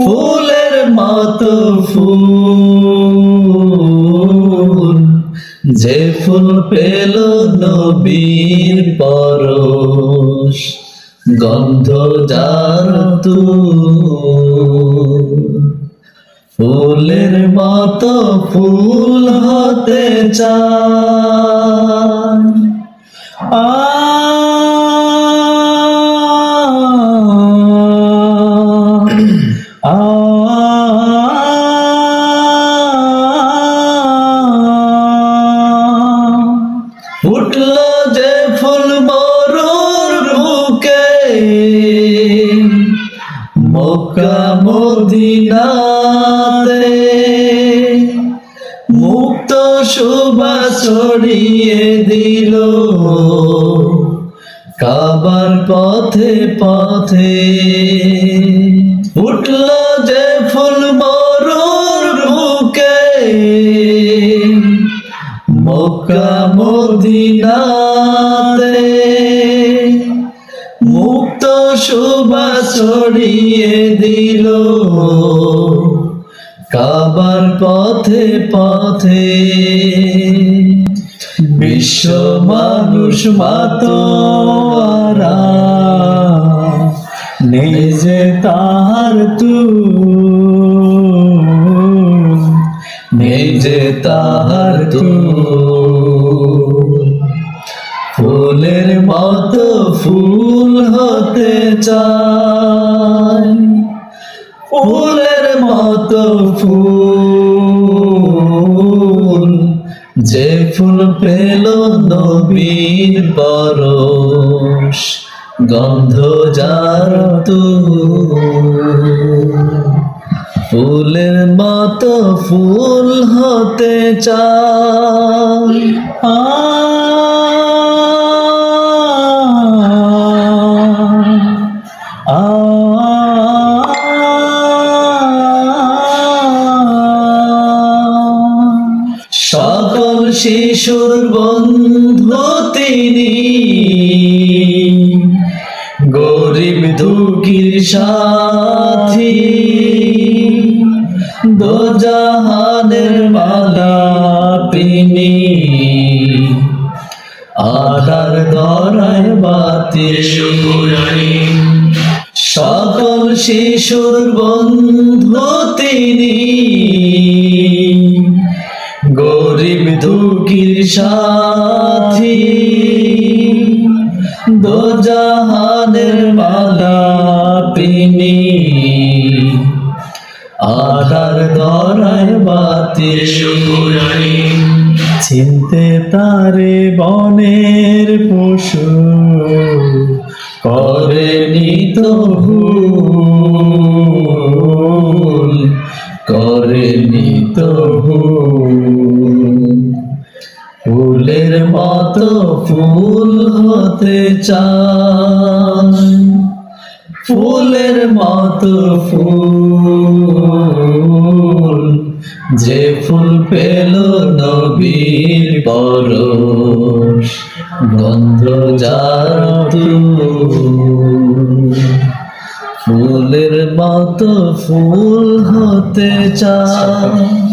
ফুলের মতো ফুল যে ফুল পেল নবীর পরশ, গন্ধ যার তু ফুলের মতো ফুল হতে আ আ মক্কা মদিনাতে মুক্ত শোভা ছড়িয়ে দিল। কাবার পথে পথে উঠল যে ফুল মরুর বুকে। মক্কা মদিনাতে শোভা ছড়িয়ে দিল। কাবার পথে পথে বিশ্ব মানুষ নেই যে তার তু যে তাহার তু ফুলের মতো ফুল হতে চায় ফুলের মতো ফুল যে ফুল পেল নবীর পরশ, গন্ধ যার তু ফুলের মতো ফুল হতে চায় আ শিশুর বন্ধু তিনি গরিব দুঃখীর সাথী দোজাহানের মালা তিনি আধার ধরায় বাতি সকল শিশুর বন্ধু তিনি গরিব দুঃখীর সাথী, দোজাহানের মালা তিনি আধার ধরায় বাতি, চিনতে তারে বনের পশু করেনি তো ভুল করেনি তো ভুল মতো ফুল হতে চায় ফুলের মতো ফুল যে ফুল পেল নবীর পরশ, গন্ধ যার ফুলের মতো ফুল হতে চায়